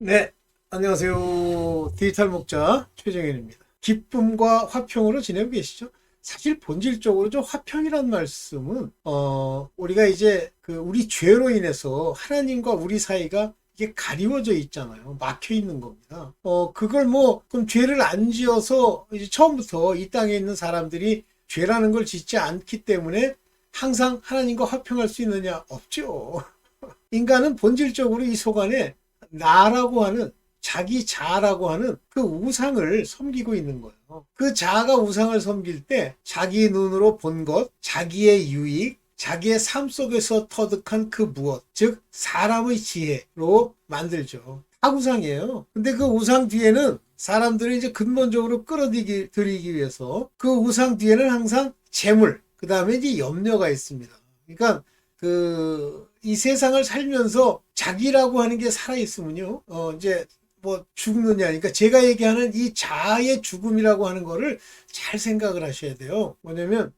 네, 안녕하세요. 디지털 목자 최정현입니다. 기쁨과 화평으로 지내고 계시죠? 사실 본질적으로 좀 화평이란 말씀은 어 우리가 이제 그 우리 죄로 인해서 하나님과 우리 사이가 이게 가리워져 있잖아요. 막혀 있는 겁니다. 어 그걸 뭐 그럼 죄를 안 지어서 이제 처음부터 이 땅에 있는 사람들이 죄라는 걸 짓지 않기 때문에 항상 하나님과 화평할 수 있느냐? 없죠. 인간은 본질적으로 이 속안에 나라고 하는 자기 자라고 하는 그 우상을 섬기고 있는 거예요. 그 자가 우상을 섬길 때 자기 눈으로 본 것, 자기의 유익, 자기의 삶 속에서 터득한 그 무엇, 즉 사람의 지혜로 만들죠. 다 우상이에요. 근데 그 우상 뒤에는 사람들을 이제 근본적으로 끌어들이기 들이기 위해서 그 우상 뒤에는 항상 재물, 그 다음에 이제 염려가 있습니다. 그러니까 그 이 세상을 살면서 자기라고 하는 게 살아 있으면요. 어 이제 뭐 죽느냐 그러니까 제가 얘기하는 이 자아의 죽음이라고 하는 거를 잘 생각을 하셔야 돼요. 뭐냐면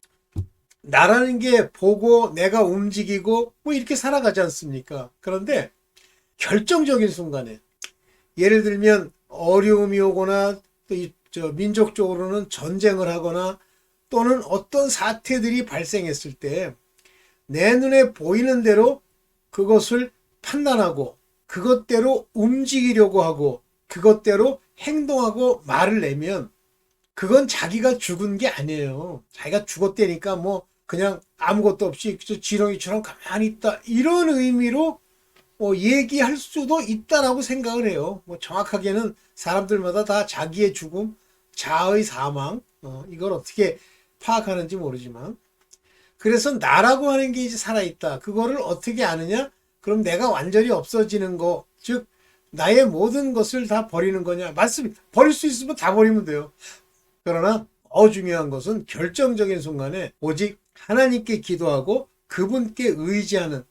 나라는 게 보고 내가 움직이고 뭐 이렇게 살아가지 않습니까? 그런데 결정적인 순간에 예를 들면 어려움이 오거나 또 이 저 민족적으로는 전쟁을 하거나 또는 어떤 사태들이 발생했을 때 내 눈에 보이는 대로 그것을 판단하고 그것대로 움직이려고 하고 그것대로 행동하고 말을 내면 그건 자기가 죽은 게 아니에요. 자기가 죽었다니까 뭐 그냥 아무것도 없이 지렁이처럼 가만히 있다 이런 의미로 어, 얘기할 수도 있다라고 생각을 해요. 뭐 정확하게는 사람들마다 다 자기의 죽음, 자의 사망 어, 이걸 어떻게 파악하는지 모르지만 그래서 나라고 하는 게 이제 살아있다. 그거를 어떻게 아느냐? 그럼 내가 완전히 없어지는 거, 즉, 나의 모든 것을 다 버리는 거냐? 맞습니다. 버릴 수 있으면 다 버리면 돼요. 그러나, 더 중요한 것은 결정적인 순간에 오직 하나님께 기도하고 그분께 의지하는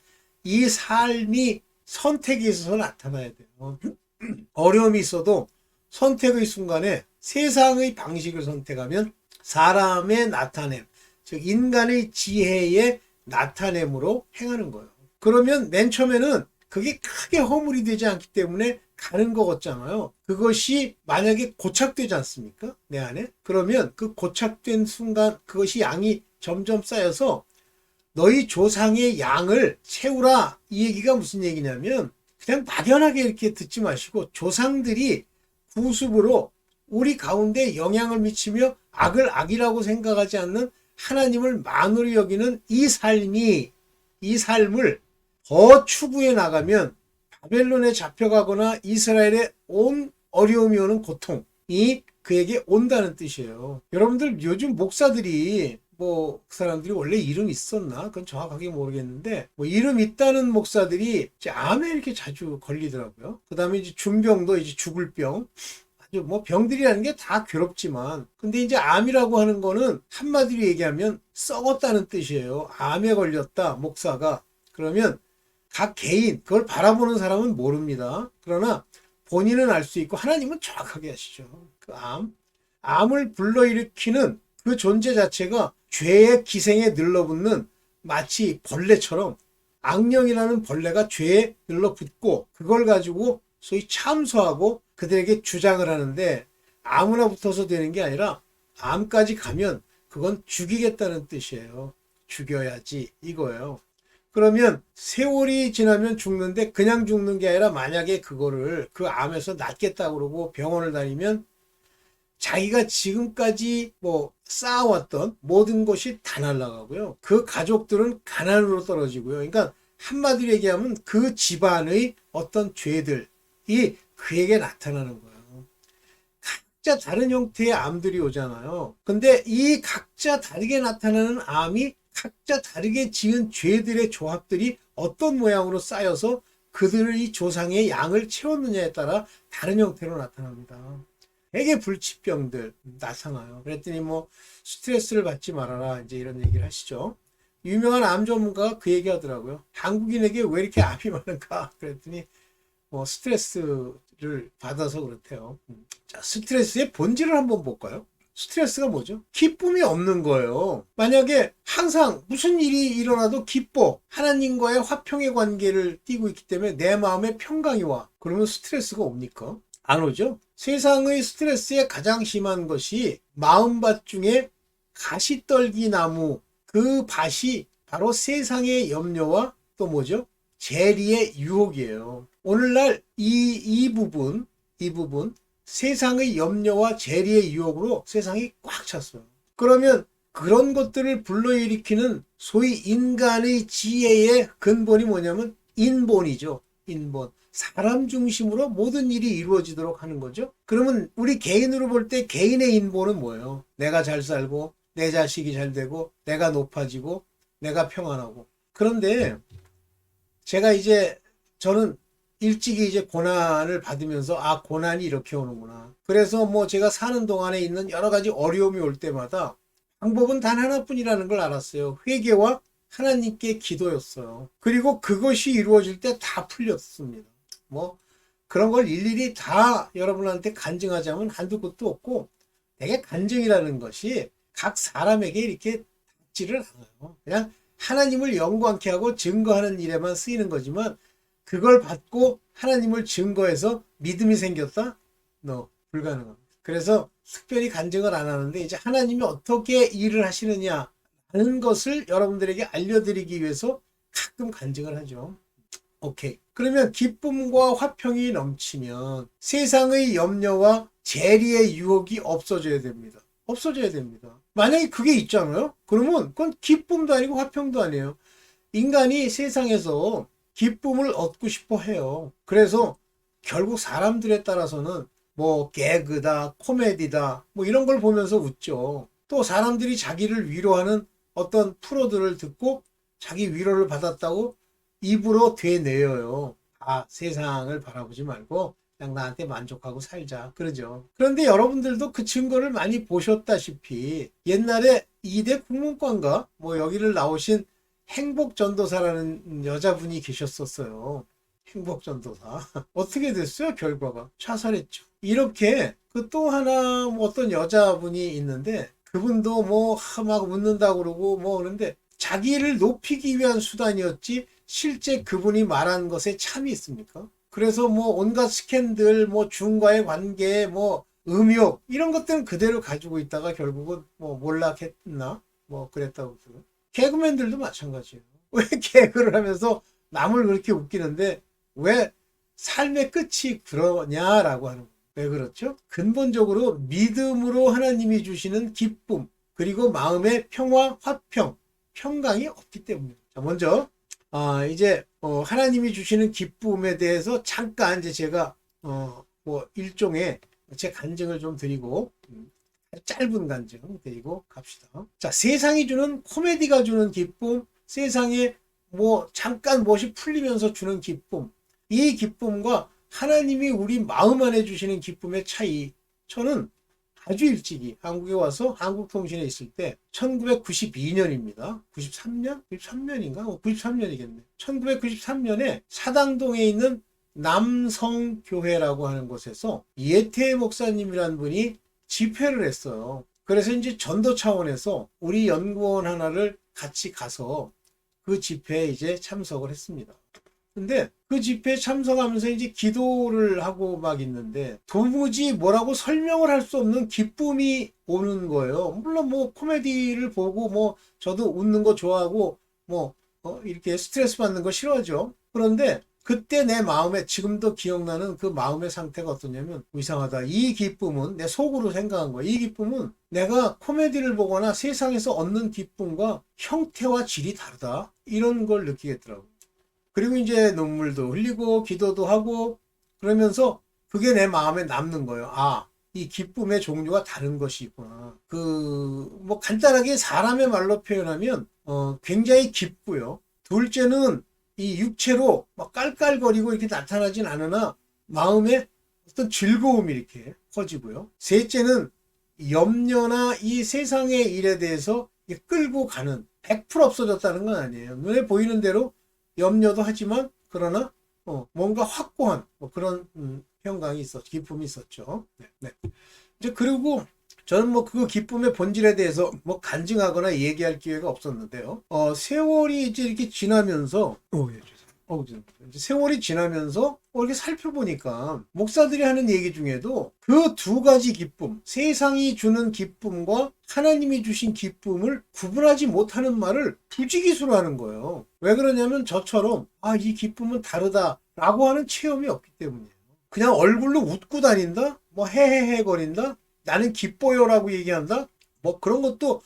이 삶이 선택에 있어서 나타나야 돼요. 어려움이 있어도 선택의 순간에 세상의 방식을 선택하면 사람의 나타냄, 즉 인간의 지혜의 나타냄으로 행하는 거예요. 그러면 맨 처음에는 그게 크게 허물이 되지 않기 때문에 가는 것 같잖아요. 그것이 만약에 고착되지 않습니까? 내 안에? 그러면 그 고착된 순간 그것이 양이 점점 쌓여서 너희 조상의 양을 채우라. 이 얘기가 무슨 얘기냐면 그냥 막연하게 이렇게 듣지 마시고 조상들이 구습으로 우리 가운데 영향을 미치며 악을 악이라고 생각하지 않는 하나님을 만으로 여기는 이 삶이 이 삶을 더 추구해 나가면 바벨론에 잡혀가거나 이스라엘에 온 어려움이 오는 고통이 그에게 온다는 뜻이에요. 여러분들 요즘 목사들이 뭐 그 사람들이 원래 이름 있었나? 그건 정확하게 모르겠는데 뭐 이름 있다는 목사들이 이제 암에 이렇게 자주 걸리더라고요. 그다음에 이제 중병도 이제 죽을 병 아주 뭐 병들이라는 게 다 괴롭지만 근데 이제 암이라고 하는 거는 한마디로 얘기하면 썩었다는 뜻이에요. 암에 걸렸다 목사가 그러면 각 개인 그걸 바라보는 사람은 모릅니다. 그러나 본인은 알 수 있고 하나님은 정확하게 아시죠. 그 암, 암을 불러일으키는 그 존재 자체가 죄의 기생에 늘러붙는 마치 벌레처럼 악령이라는 벌레가 죄에 늘러붙고 그걸 가지고 소위 참소하고 그들에게 주장을 하는데 아무나 붙어서 되는 게 아니라 암까지 가면 그건 죽이겠다는 뜻이에요. 죽여야지 이거예요. 그러면 세월이 지나면 죽는데 그냥 죽는 게 아니라 만약에 그거를 그 암에서 낫겠다 그러고 병원을 다니면 자기가 지금까지 뭐 쌓아왔던 모든 것이 다 날아가고요. 그 가족들은 가난으로 떨어지고요. 그러니까 한마디로 얘기하면 그 집안의 어떤 죄들이 그에게 나타나는 거예요. 각자 다른 형태의 암들이 오잖아요. 근데 이 각자 다르게 나타나는 암이 각자 다르게 지은 죄들의 조합들이 어떤 모양으로 쌓여서 그들의 조상의 양을 채웠느냐에 따라 다른 형태로 나타납니다. 되게 불치병들 나타나요. 그랬더니 뭐 스트레스를 받지 말아라 이제 이런 얘기를 하시죠. 유명한 암 전문가가 그 얘기 하더라고요. 한국인에게 왜 이렇게 암이 많은가? 그랬더니 뭐 스트레스를 받아서 그렇대요. 자, 스트레스의 본질을 한번 볼까요? 스트레스가 뭐죠? 기쁨이 없는 거예요. 만약에 항상 무슨 일이 일어나도 기뻐. 하나님과의 화평의 관계를 띠고 있기 때문에 내 마음에 평강이 와. 그러면 스트레스가 옵니까? 안 오죠? 세상의 스트레스에 가장 심한 것이 마음밭 중에 가시떨기 나무 그 밭이 바로 세상의 염려와 또 뭐죠? 재리의 유혹이에요. 오늘날 이, 이 부분, 이 부분, 세상의 염려와 재리의 유혹으로 세상이 꽉 찼어요. 그러면 그런 것들을 불러일으키는 소위 인간의 지혜의 근본이 뭐냐면 인본이죠. 인본. 사람 중심으로 모든 일이 이루어지도록 하는 거죠. 그러면 우리 개인으로 볼 때 개인의 인본은 뭐예요? 내가 잘 살고, 내 자식이 잘 되고, 내가 높아지고, 내가 평안하고. 그런데 제가 이제 저는 일찍이 이제 고난을 받으면서 아 고난이 이렇게 오는구나. 그래서 뭐 제가 사는 동안에 있는 여러 가지 어려움이 올 때마다 방법은 단 하나뿐이라는 걸 알았어요. 회개와 하나님께 기도였어요. 그리고 그것이 이루어질 때 다 풀렸습니다. 뭐 그런 걸 일일이 다 여러분한테 간증하자면 한두 곳도 없고 되게 간증이라는 것이 각 사람에게 이렇게 닿지를 않아요. 그냥 하나님을 영광케 하고 증거하는 일에만 쓰이는 거지만 그걸 받고 하나님을 증거해서 믿음이 생겼다? 너 불가능합니다. 그래서 특별히 간증을 안 하는데 이제 하나님이 어떻게 일을 하시느냐 하는 것을 여러분들에게 알려드리기 위해서 가끔 간증을 하죠. 오케이. 그러면 기쁨과 화평이 넘치면 세상의 염려와 재리의 유혹이 없어져야 됩니다. 없어져야 됩니다. 만약에 그게 있잖아요? 그러면 그건 기쁨도 아니고 화평도 아니에요. 인간이 세상에서 기쁨을 얻고 싶어 해요. 그래서 결국 사람들에 따라서는 뭐 개그다, 코미디다, 뭐 이런 걸 보면서 웃죠. 또 사람들이 자기를 위로하는 어떤 프로들을 듣고 자기 위로를 받았다고 입으로 되뇌어요. 아, 세상을 바라보지 말고 그냥 나한테 만족하고 살자. 그러죠. 그런데 여러분들도 그 증거를 많이 보셨다시피 옛날에 이대 국문관과 뭐 여기를 나오신 행복 전도사라는 여자분이 계셨었어요. 행복 전도사. 어떻게 됐어요? 결과가. 자살했죠. 이렇게 그 또 하나 뭐 어떤 여자분이 있는데 그분도 뭐 막 웃는다 그러고 뭐 그런데 자기를 높이기 위한 수단이었지 실제 그분이 말한 것에 참이 있습니까? 그래서 뭐 온갖 스캔들, 뭐 중과의 관계, 뭐 음욕 이런 것들은 그대로 가지고 있다가 결국은 뭐 몰락했나 뭐 그랬다고 들어요. 개그맨들도 마찬가지예요. 왜 개그를 하면서 남을 그렇게 웃기는데 왜 삶의 끝이 그러냐라고 하는 거예요. 왜 그렇죠? 근본적으로 믿음으로 하나님이 주시는 기쁨 그리고 마음의 평화, 화평, 평강이 없기 때문입니다. 자, 먼저 아, 이제 어, 하나님이 주시는 기쁨에 대해서 잠깐 이제 제가 어, 뭐 일종의 제 간증을 좀 드리고 음, 짧은 간증 드리고 갑시다. 자, 세상이 주는 코미디가 주는 기쁨, 세상에 뭐 잠깐 무엇이 풀리면서 주는 기쁨, 이 기쁨과 하나님이 우리 마음 안에 주시는 기쁨의 차이. 저는 아주 일찍이 한국에 와서 한국통신에 있을 때 1992년입니다. 93년? 93년인가? 93년이겠네. 1993년에 사당동에 있는 남성교회라고 하는 곳에서 예태 목사님이라는 분이 집회를 했어요. 그래서 이제 전도 차원에서 우리 연구원 하나를 같이 가서 그 집회에 이제 참석을 했습니다. 근데 그 집회에 참석하면서 이제 기도를 하고 막 있는데 도무지 뭐라고 설명을 할 수 없는 기쁨이 오는 거예요. 물론 뭐 코미디를 보고 뭐 저도 웃는 거 좋아하고 뭐 어, 이렇게 스트레스 받는 거 싫어하죠. 그런데 그때 내 마음에 지금도 기억나는 그 마음의 상태가 어떠냐면 이상하다. 이 기쁨은 내 속으로 생각한 거야. 이 기쁨은 내가 코미디를 보거나 세상에서 얻는 기쁨과 형태와 질이 다르다. 이런 걸 느끼겠더라고. 그리고 이제 눈물도 흘리고 기도도 하고 그러면서 그게 내 마음에 남는 거예요. 아, 이 기쁨의 종류가 다른 것이 있구나. 그, 뭐 간단하게 사람의 말로 표현하면, 어, 굉장히 깊고요. 둘째는 이 육체로 막 깔깔거리고 이렇게 나타나진 않으나 마음에 어떤 즐거움이 이렇게 커지고요. 셋째는 염려나 이 세상의 일에 대해서 끌고 가는 100% 없어졌다는 건 아니에요. 눈에 보이는 대로 염려도 하지만 그러나 어, 뭔가 확고한 뭐 그런 음, 평강이 있었, 기쁨이 있었죠. 네, 네. 이제 그리고 저는 뭐 그 기쁨의 본질에 대해서 뭐 간증하거나 얘기할 기회가 없었는데요. 어, 세월이 이제 이렇게 지나면서, 어, 예, 죄송합니다. 어. 이제 세월이 지나면서 어, 이렇게 살펴보니까 목사들이 하는 얘기 중에도 그 두 가지 기쁨, 세상이 주는 기쁨과 하나님이 주신 기쁨을 구분하지 못하는 말을 부지기수로 하는 거예요. 왜 그러냐면 저처럼 아, 이 기쁨은 다르다라고 하는 체험이 없기 때문이에요. 그냥 얼굴로 웃고 다닌다? 뭐 헤헤헤 거린다? 나는 기뻐요라고 얘기한다? 뭐 그런 것도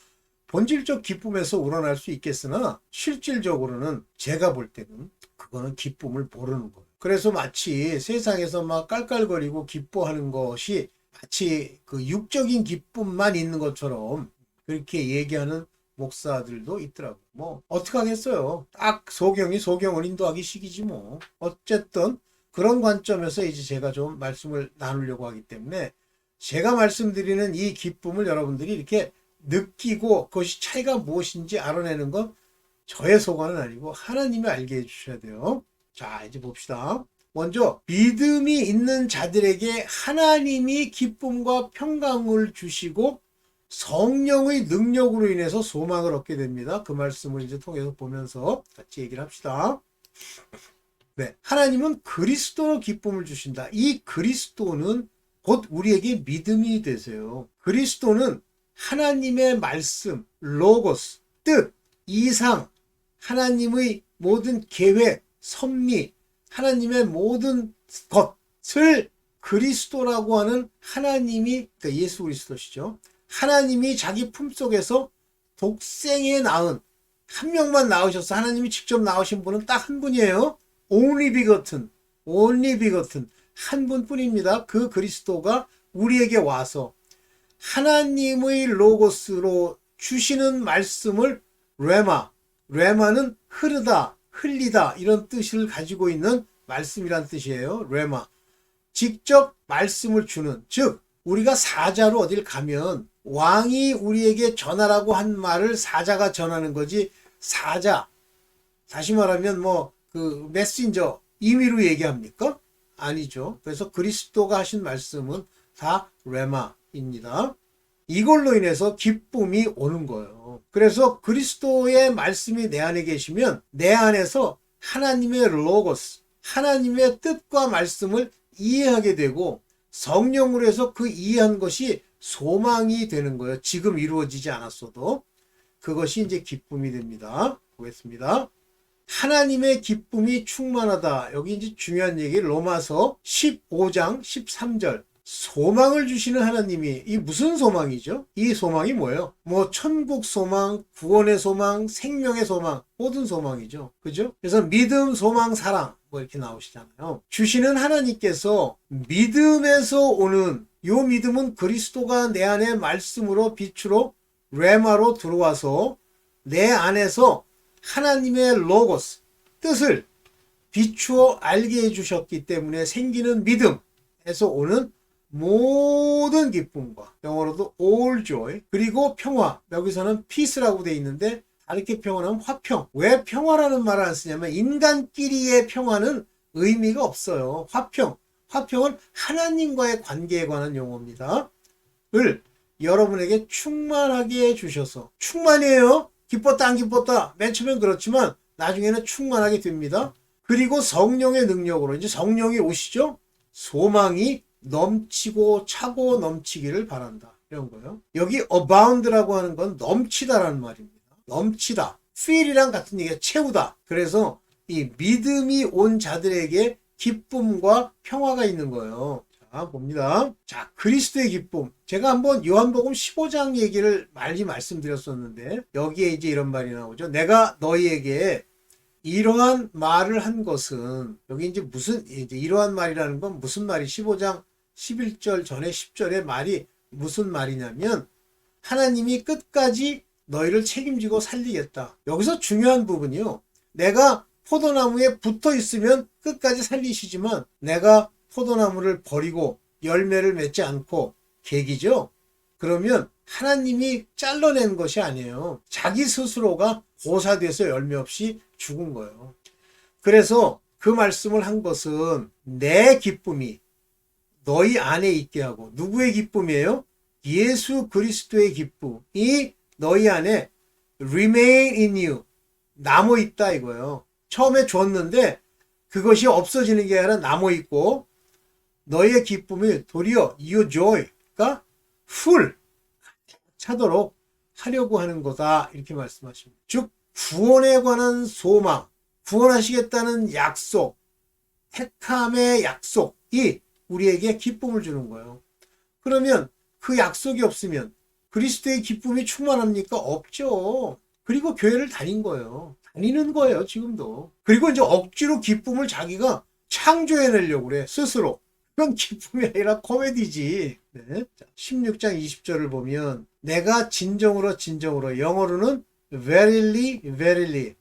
본질적 기쁨에서 우러날 수 있겠으나 실질적으로는 제가 볼 때는 그거는 기쁨을 모르는 거예요. 그래서 마치 세상에서 막 깔깔거리고 기뻐하는 것이 마치 그 육적인 기쁨만 있는 것처럼 그렇게 얘기하는 목사들도 있더라고요. 뭐 어떻게 하겠어요. 딱 소경이 소경을 인도하기 식이지 뭐. 어쨌든 그런 관점에서 이제 제가 좀 말씀을 나누려고 하기 때문에 제가 말씀드리는 이 기쁨을 여러분들이 이렇게 느끼고 그것이 차이가 무엇인지 알아내는 건 저의 소관은 아니고 하나님이 알게 해주셔야 돼요. 자, 이제 봅시다. 먼저 믿음이 있는 자들에게 하나님이 기쁨과 평강을 주시고 성령의 능력으로 인해서 소망을 얻게 됩니다. 그 말씀을 이제 통해서 보면서 같이 얘기를 합시다. 네. 하나님은 그리스도로 기쁨을 주신다. 이 그리스도는 곧 우리에게 믿음이 되세요. 그리스도는 하나님의 말씀, 로고스, 뜻, 이상, 하나님의 모든 계획, 섭리, 하나님의 모든 것을 그리스도라고 하는 하나님이, 그러니까 예수 그리스도시죠. 하나님이 자기 품속에서 독생에 낳은 한 명만 낳으셔서 하나님이 직접 낳으신 분은 딱 한 분이에요. only begotten, only begotten 한 분뿐입니다. 그 그리스도가 우리에게 와서 하나님의 로고스로 주시는 말씀을 레마, 레마는 흐르다, 흘리다 이런 뜻을 가지고 있는 말씀이란 뜻이에요. 레마. 직접 말씀을 주는 즉 우리가 사자로 어딜 가면 왕이 우리에게 전하라고 한 말을 사자가 전하는 거지 사자 다시 말하면 뭐 그 메신저 임의로 얘기합니까? 아니죠. 그래서 그리스도가 하신 말씀은 다 레마입니다. 이걸로 인해서 기쁨이 오는 거예요. 그래서 그리스도의 말씀이 내 안에 계시면 내 안에서 하나님의 로고스, 하나님의 뜻과 말씀을 이해하게 되고 성령으로 해서 그 이해한 것이 소망이 되는 거예요. 지금 이루어지지 않았어도 그것이 이제 기쁨이 됩니다. 보겠습니다. 하나님의 기쁨이 충만하다. 여기 이제 중요한 얘기 로마서 15장 13절. 소망을 주시는 하나님이 이 무슨 소망이죠? 이 소망이 뭐예요? 뭐 천국 소망, 구원의 소망, 생명의 소망, 모든 소망이죠. 그죠? 그래서 믿음, 소망, 사랑 뭐 이렇게 나오시잖아요. 주시는 하나님께서 믿음에서 오는 요 믿음은 그리스도가 내 안에 말씀으로 빛으로 레마로 들어와서 내 안에서 하나님의 로고스 뜻을 비추어 알게 해주셨기 때문에 생기는 믿음에서 오는 모든 기쁨과 영어로도 all joy 그리고 평화. 여기서는 peace라고 돼 있는데 다르게 평화는 화평. 왜 평화라는 말을 안 쓰냐면 인간끼리의 평화는 의미가 없어요. 화평. 화평은 하나님과의 관계에 관한 용어입니다. 을 여러분에게 충만하게 해주셔서. 충만이에요 기뻤다 안 기뻤다 맨 처음엔 그렇지만 나중에는 충만하게 됩니다. 그리고 성령의 능력으로 이제 성령이 오시죠. 소망이 넘치고 차고 넘치기를 바란다. 이런 거요. 여기 abound라고 하는 건 넘치다라는 말입니다. 넘치다. feel이랑 같은 얘기가 채우다. 그래서 이 믿음이 온 자들에게 기쁨과 평화가 있는 거예요. 자, 봅니다. 자, 그리스도의 기쁨. 제가 한번 요한복음 15장 얘기를 많이 말씀드렸었는데, 여기에 이제 이런 말이 나오죠. 내가 너희에게 이러한 말을 한 것은, 여기 이제 무슨, 이제 이러한 말이라는 건 무슨 말이 15장 11절 전에 10절의 말이 무슨 말이냐면, 하나님이 끝까지 너희를 책임지고 살리겠다. 여기서 중요한 부분이요. 내가 포도나무에 붙어 있으면 끝까지 살리시지만, 내가 포도나무를 버리고 열매를 맺지 않고 계기죠. 그러면 하나님이 잘라낸 것이 아니에요. 자기 스스로가 고사돼서 열매 없이 죽은 거예요. 그래서 그 말씀을 한 것은 내 기쁨이 너희 안에 있게 하고 누구의 기쁨이에요? 예수 그리스도의 기쁨이 너희 안에 remain in you 남아 있다 이거예요. 처음에 줬는데 그것이 없어지는 게 아니라 남아 있고 너희의 기쁨이 도리어 your joy가 풀 차도록 하려고 하는 거다 이렇게 말씀하십니다. 즉 구원에 관한 소망, 구원하시겠다는 약속, 택함의 약속이 우리에게 기쁨을 주는 거예요. 그러면 그 약속이 없으면 그리스도의 기쁨이 충만합니까? 없죠. 그리고 교회를 다닌 거예요. 다니는 거예요, 지금도. 그리고 이제 억지로 기쁨을 자기가 창조해내려고 그래, 스스로. 그건 기쁨이 아니라 코미디지. 네. 자, 16장 20절을 보면, 내가 진정으로 진정으로, 영어로는 verily, verily.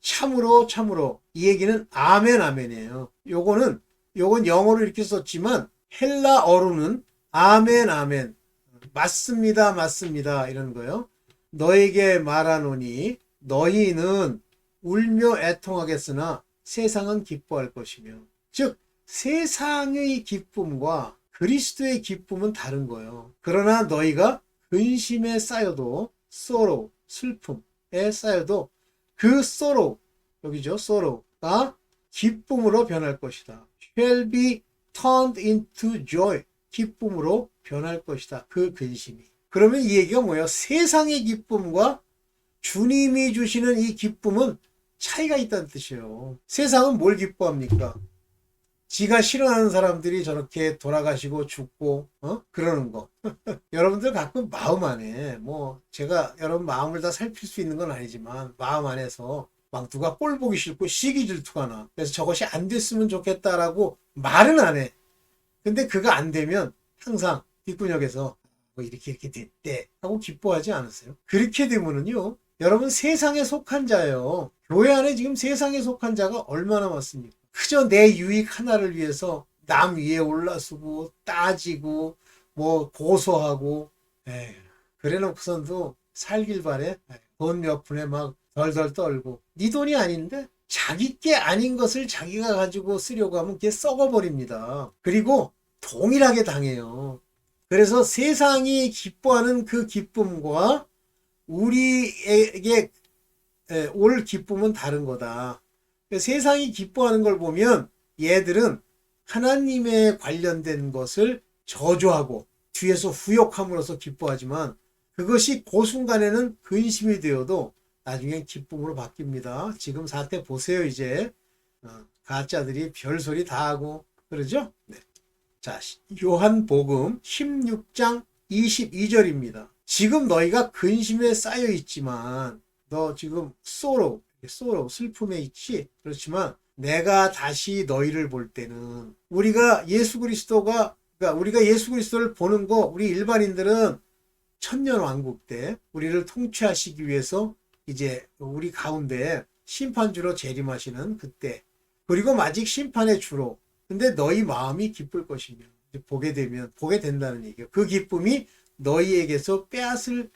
참으로, 참으로. 이 얘기는 아멘, 아멘이에요. 요거는, 요건 영어로 이렇게 썼지만, 헬라어로는 아멘, 아멘. 맞습니다, 맞습니다. 이런 거요. 너에게 말하노니 너희는 울며 애통하겠으나 세상은 기뻐할 것이며 즉 세상의 기쁨과 그리스도의 기쁨은 다른 거예요. 그러나 너희가 근심에 쌓여도 sorrow 슬픔에 쌓여도 그 sorrow 여기죠 sorrow가 기쁨으로 변할 것이다. shall be turned into joy 기쁨으로 변할 것이다. 그 근심이. 그러면 이 얘기가 뭐예요? 세상의 기쁨과 주님이 주시는 이 기쁨은 차이가 있다는 뜻이에요. 세상은 뭘 기뻐합니까? 지가 싫어하는 사람들이 저렇게 돌아가시고 죽고 어? 그러는 거. 여러분들 가끔 마음 안에 뭐 제가 여러분 마음을 다 살필 수 있는 건 아니지만 마음 안에서 막 누가 꼴 보기 싫고 시기 질투가 나. 그래서 저것이 안 됐으면 좋겠다라고 말은 안 해. 근데 그가 안 되면 항상 뒷구녕에서 뭐 이렇게 이렇게 됐대 하고 기뻐하지 않으세요? 그렇게 되면은요 여러분 세상에 속한 자예요 교회 안에 지금 세상에 속한 자가 얼마나 많습니까 그저 내 유익 하나를 위해서 남 위에 올라서고 따지고 뭐 고소하고 에휴, 그래 놓고선도 살길 바래 돈 몇 푼에 막 덜덜 떨고 네 돈이 아닌데 자기 게 아닌 것을 자기가 가지고 쓰려고 하면 그게 썩어버립니다. 그리고 동일하게 당해요. 그래서 세상이 기뻐하는 그 기쁨과 우리에게 올 기쁨은 다른 거다. 세상이 기뻐하는 걸 보면 얘들은 하나님에 관련된 것을 저주하고 뒤에서 후욕함으로써 기뻐하지만 그것이 그 순간에는 근심이 되어도 나중에 기쁨으로 바뀝니다. 지금 사태 보세요 이제 어, 가짜들이 별소리 다 하고 그러죠? 네. 자, 요한복음 16장 22절입니다. 지금 너희가 근심에 쌓여 있지만 너 지금 쏘로 쏘로 슬픔에 있지. 그렇지만 내가 다시 너희를 볼 때는 우리가 예수 그리스도가 그러니까 우리가 예수 그리스도를 보는 거 우리 일반인들은 천년 왕국 때 우리를 통치하시기 위해서 이제 우리 가운데 심판주로 재림하시는 그때 그리고 마직 심판의 주로 근데 너희 마음이 기쁠 것이며 보게 되면 보게 된다는 얘기예요. 그 기쁨이 너희에게서 빼앗을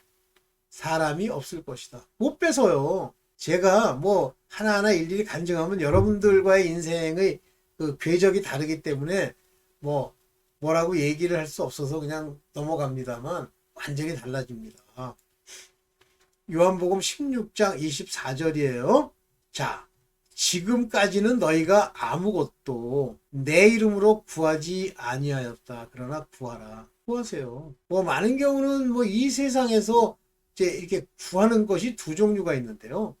사람이 없을 것이다. 못 뺏어요. 제가 뭐 하나하나 일일이 간증하면 여러분들과의 인생의 그 궤적이 다르기 때문에 뭐 뭐라고 얘기를 할 수 없어서 그냥 넘어갑니다만 완전히 달라집니다. 요한복음 16장 24절이에요. 자, 지금까지는 너희가 아무것도 내 이름으로 구하지 아니하였다. 그러나 구하라. 구하세요. 뭐 많은 경우는 뭐 이 세상에서 이제 이렇게 구하는 것이 두 종류가 있는데요.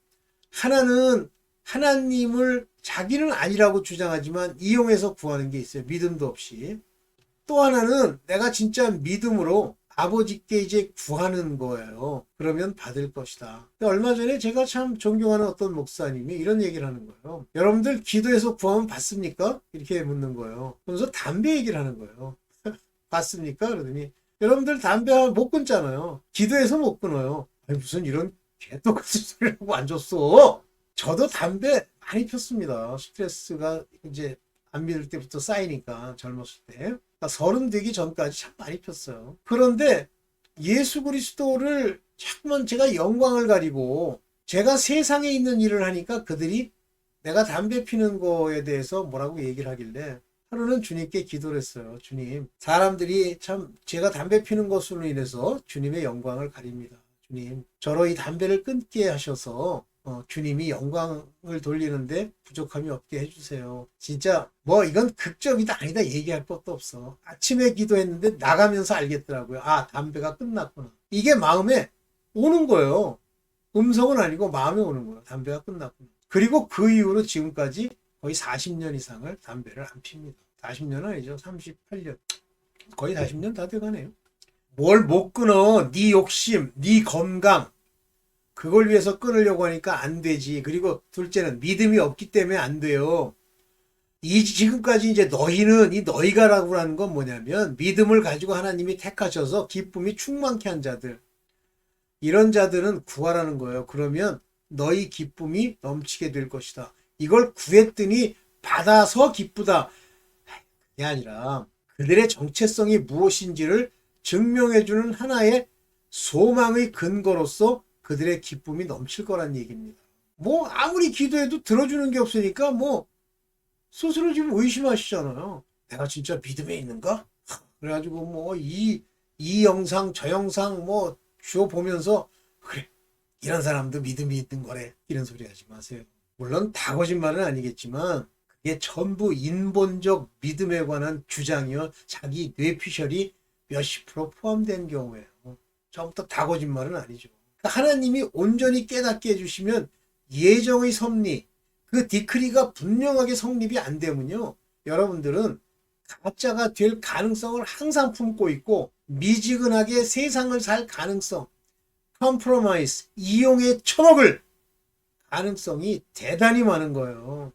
하나는 하나님을 자기는 아니라고 주장하지만 이용해서 구하는 게 있어요. 믿음도 없이. 또 하나는 내가 진짜 믿음으로 아버지께 이제 구하는 거예요. 그러면 받을 것이다. 얼마 전에 제가 참 존경하는 어떤 목사님이 이런 얘기를 하는 거예요. 여러분들 기도해서 구하면 받습니까? 이렇게 묻는 거예요. 그러면서 담배 얘기를 하는 거예요. 받습니까? 그러더니 여러분들 담배 못 끊잖아요. 기도해서 못 끊어요. 아니 무슨 이런 개떡같은 소리를 하고 안 줬어. 저도 담배 많이 폈습니다. 스트레스가 이제 안 믿을 때부터 쌓이니까 젊었을 때. 서른 되기 전까지 참 많이 폈어요. 그런데 예수 그리스도를 자꾸만 제가 영광을 가리고 제가 세상에 있는 일을 하니까 그들이 내가 담배 피는 거에 대해서 뭐라고 얘기를 하길래 하루는 주님께 기도를 했어요. 주님, 사람들이 참 제가 담배 피는 것으로 인해서 주님의 영광을 가립니다. 주님, 저로 이 담배를 끊게 하셔서 어, 주님이 영광을 돌리는데 부족함이 없게 해주세요. 진짜 뭐 이건 극적이다 아니다 얘기할 것도 없어. 아침에 기도했는데 나가면서 알겠더라고요. 아 담배가 끝났구나. 이게 마음에 오는 거예요. 음성은 아니고 마음에 오는 거예요. 담배가 끝났구나. 그리고 그 이후로 지금까지 거의 40년 이상을 담배를 안 핍니다. 40년은 아니죠. 38년. 거의 40년 다 돼가네요. 뭘 못 끊어. 네 욕심, 네 건강. 그걸 위해서 끊으려고 하니까 안 되지. 그리고 둘째는 믿음이 없기 때문에 안 돼요. 이 지금까지 이제 너희는 이 너희가라고 하는 건 뭐냐면 믿음을 가지고 하나님이 택하셔서 기쁨이 충만케 한 자들. 이런 자들은 구하라는 거예요. 그러면 너희 기쁨이 넘치게 될 것이다. 이걸 구했더니 받아서 기쁘다. 그게 아니라 그들의 정체성이 무엇인지를 증명해주는 하나의 소망의 근거로서 그들의 기쁨이 넘칠 거란 얘기입니다. 뭐 아무리 기도해도 들어주는 게 없으니까 뭐 스스로 지금 의심하시잖아요. 내가 진짜 믿음에 있는가? 그래가지고 뭐 이 이 영상 저 영상 뭐 주워 보면서 그래 이런 사람도 믿음이 있는 거래 이런 소리 하지 마세요. 물론 다 거짓말은 아니겠지만 그게 전부 인본적 믿음에 관한 주장이요 자기 뇌피셜이 몇십 프로 포함된 경우에요. 처음부터 다 거짓말은 아니죠. 그러니까 하나님이 온전히 깨닫게 해주시면 예정의 섭리, 그 디크리가 분명하게 성립이 안 되면요. 여러분들은 가짜가 될 가능성을 항상 품고 있고 미지근하게 세상을 살 가능성, 컴프로마이스, 이용의 천억을 가능성이 대단히 많은 거예요.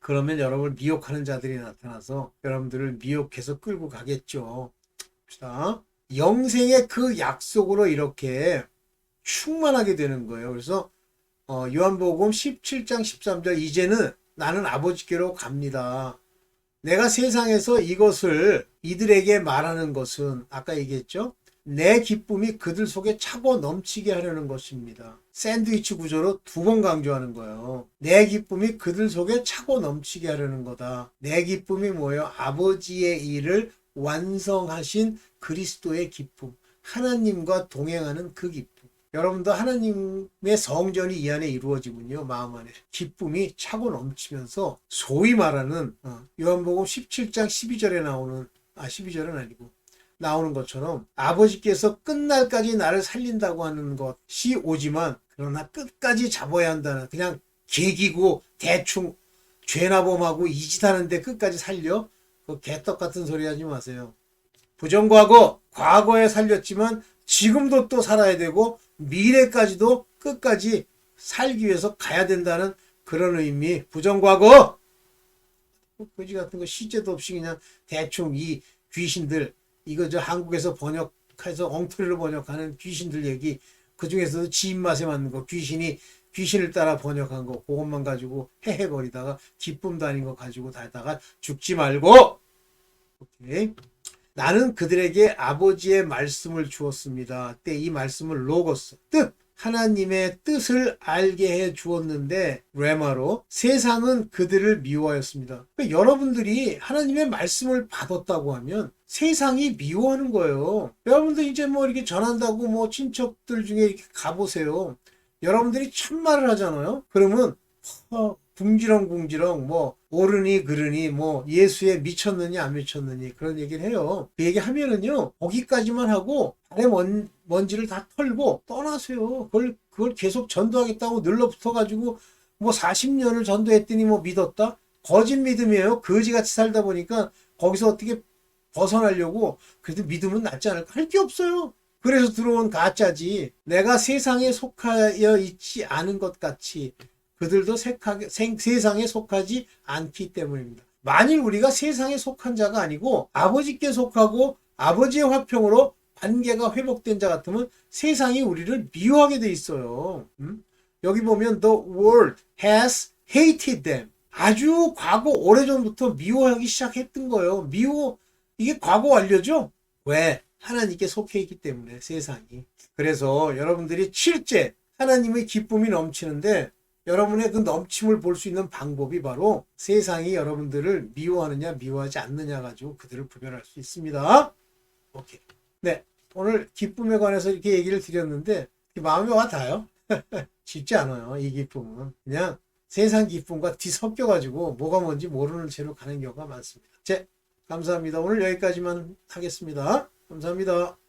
그러면 여러분을 미혹하는 자들이 나타나서 여러분들을 미혹해서 끌고 가겠죠. 봅시다. 영생의 그 약속으로 이렇게 충만하게 되는 거예요. 그래서 어, 요한복음 17장 13절 이제는 나는 아버지께로 갑니다. 내가 세상에서 이것을 이들에게 말하는 것은 아까 얘기했죠. 내 기쁨이 그들 속에 차고 넘치게 하려는 것입니다. 샌드위치 구조로 두 번 강조하는 거예요. 내 기쁨이 그들 속에 차고 넘치게 하려는 거다. 내 기쁨이 뭐예요? 아버지의 일을 완성하신 그리스도의 기쁨. 하나님과 동행하는 그 기쁨. 여러분도 하나님의 성전이 이 안에 이루어지면요. 마음 안에 기쁨이 차고 넘치면서 소위 말하는 어, 요한복음 17장 12절에 나오는 아 12절은 아니고 나오는 것처럼 아버지께서 끝날까지 나를 살린다고 하는 것이 오지만 그러나 끝까지 잡아야 한다는 그냥 개기고 대충 죄나 범하고 이짓 하는데 끝까지 살려 그 개떡 같은 소리 하지 마세요. 부정과거 과거에 살렸지만 지금도 또 살아야 되고 미래까지도 끝까지 살기 위해서 가야 된다는 그런 의미 부정과거 뭐 거지 같은 거 시제도 없이 그냥 대충 이 귀신들 이거 저 한국에서 번역해서 엉터리로 번역하는 귀신들 얘기 그 중에서도 지 입맛에 맞는 거 귀신이 귀신을 따라 번역한 거 그것만 가지고 헤헤거리다가 기쁨도 아닌 거 가지고 다다가 죽지 말고 오케이 나는 그들에게 아버지의 말씀을 주었습니다. 때 이 말씀을 로고스 뜻 하나님의 뜻을 알게 해 주었는데 레마로 세상은 그들을 미워하였습니다. 그러니까 여러분들이 하나님의 말씀을 받았다고 하면 세상이 미워하는 거예요. 여러분들 이제 뭐 이렇게 전한다고 뭐 친척들 중에 이렇게 가보세요. 여러분들이 참말을 하잖아요. 그러면 어, 궁지렁궁지렁 뭐 옳으니 그르니 뭐 예수에 미쳤느니 안 미쳤느니 그런 얘기를 해요. 그 얘기 하면은요 거기까지만 하고 발에 먼, 먼지를 다 털고 떠나세요. 그걸 그걸 계속 전도하겠다고 늘러붙어 가지고 뭐 40년을 전도했더니 뭐 믿었다? 거짓 믿음이에요. 거지같이 살다 보니까 거기서 어떻게 벗어나려고 그래도 믿음은 낫지 않을까 할 게 없어요. 그래서 들어온 가짜지. 내가 세상에 속하여 있지 않은 것 같이 그들도 색하게, 생, 세상에 속하지 않기 때문입니다. 만일 우리가 세상에 속한 자가 아니고 아버지께 속하고 아버지의 화평으로 관계가 회복된 자 같으면 세상이 우리를 미워하게 돼 있어요. 음? 여기 보면 the world has hated them. 아주 과거 오래전부터 미워하기 시작했던 거예요. 미워 이게 과거 완료죠? 왜? 하나님께 속해 있기 때문에 세상이. 그래서 여러분들이 실제 하나님의 기쁨이 넘치는데 여러분의 그 넘침을 볼 수 있는 방법이 바로 세상이 여러분들을 미워하느냐 미워하지 않느냐 가지고 그들을 구별할 수 있습니다. 오케이. 네. 오늘 기쁨에 관해서 이렇게 얘기를 드렸는데 마음이 와 닿아요. 쉽지 않아요. 이 기쁨은 그냥 세상 기쁨과 뒤섞여 가지고 뭐가 뭔지 모르는 채로 가는 경우가 많습니다. 제 감사합니다. 오늘 여기까지만 하겠습니다. 감사합니다.